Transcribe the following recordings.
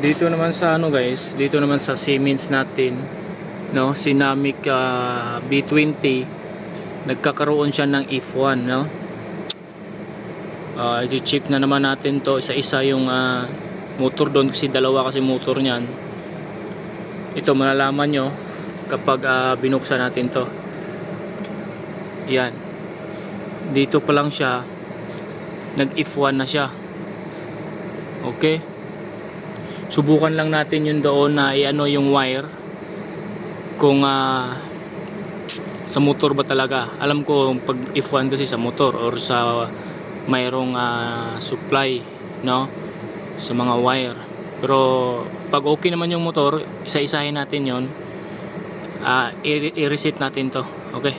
Dito naman sa ano guys, dito naman sa Siemens natin, no, Sinamic ah, B20, nagkakaroon siya ng F1, no? Ah, i-check na naman natin to isa-isa yung ah, motor doon kasi dalawa kasi motor niyan. Ito malalaman nyo kapag ah, binuksan natin to. Yan. Dito pa lang siya nag F1 na siya. Okay? Subukan lang natin yun doon na i-ano yung wire kung ah, sa motor ba talaga. Alam ko pag F1 kasi sa motor or sa mayroong ah, supply, no? Sa mga wire. Pero pag okay naman yung motor, isa-isahin natin yon ah i- i-reset natin to. Okay?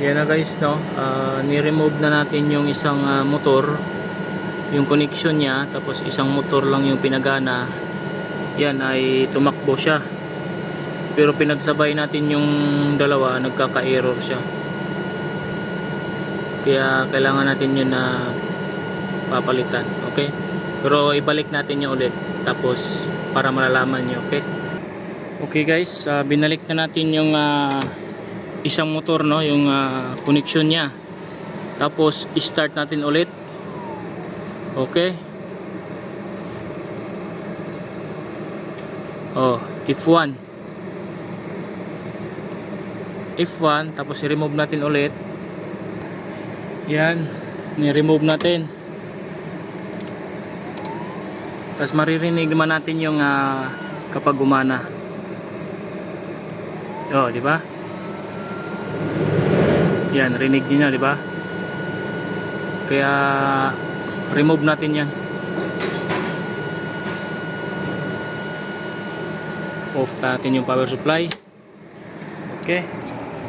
Yan na guys, no? Ah, ni-remove na natin yung isang ah, motor yung connection niya tapos isang motor lang yung pinagana yan ay tumakbo siya. Pero pinagsabay natin yung dalawa nagkaka-error siya. Kaya kailangan natin yun na papalitan okay? Pero ibalik natin yun ulit tapos para malalaman nyo okay? Okay guys ah, binalik na natin yung ah, isang motor no? Yung ah, connection niya. Tapos start natin ulit Okay. Oh, F1. F1, tapos i-remove natin ulit. Yan, ni-remove natin. Tapos maririnig naman natin yung ah, kapag gumana. Oh, di ba? Yan, rinig niyo di ba? Kaya remove natin yan. Off natin yung power supply. Okay.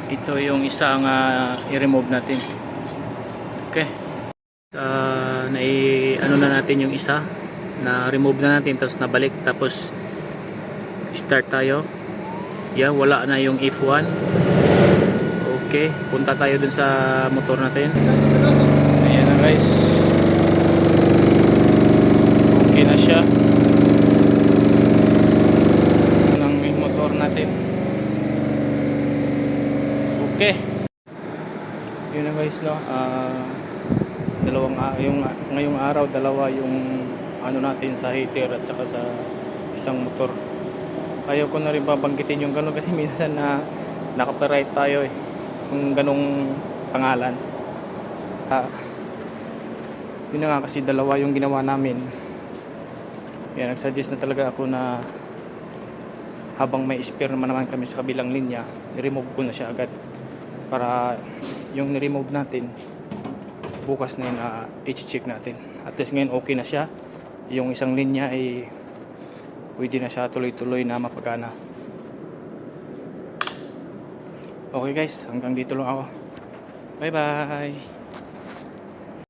Ito yung isang uh, i-remove natin. Okay. Uh, na ano na natin yung isa. Na remove na natin tapos nabalik. Tapos start tayo. Yeah, wala na yung F1 okay. Punta tayo dun sa motor natin. Ayan na guys okay na siya ng motor natin okay. Yun na guys no? Ah dalawang a- yung ngayong araw dalawa yung ano natin sa heater at saka sa isang motor. Ayaw ko na rin babanggitin yung gano'n kasi minsan na nakaparite tayo eh kung ganong pangalan. Ah yun na nga kasi dalawa yung ginawa namin. Kaya nagsuggest na talaga ako na habang may spare naman naman kami sa kabilang linya remove ko na siya agad para yung ni-remove natin bukas na yun uh, i-check natin. At least ngayon okay na siya. Yung isang linya ay pwede na siya tuloy-tuloy na mapagana. Okay guys. Hanggang dito lang ako. Bye bye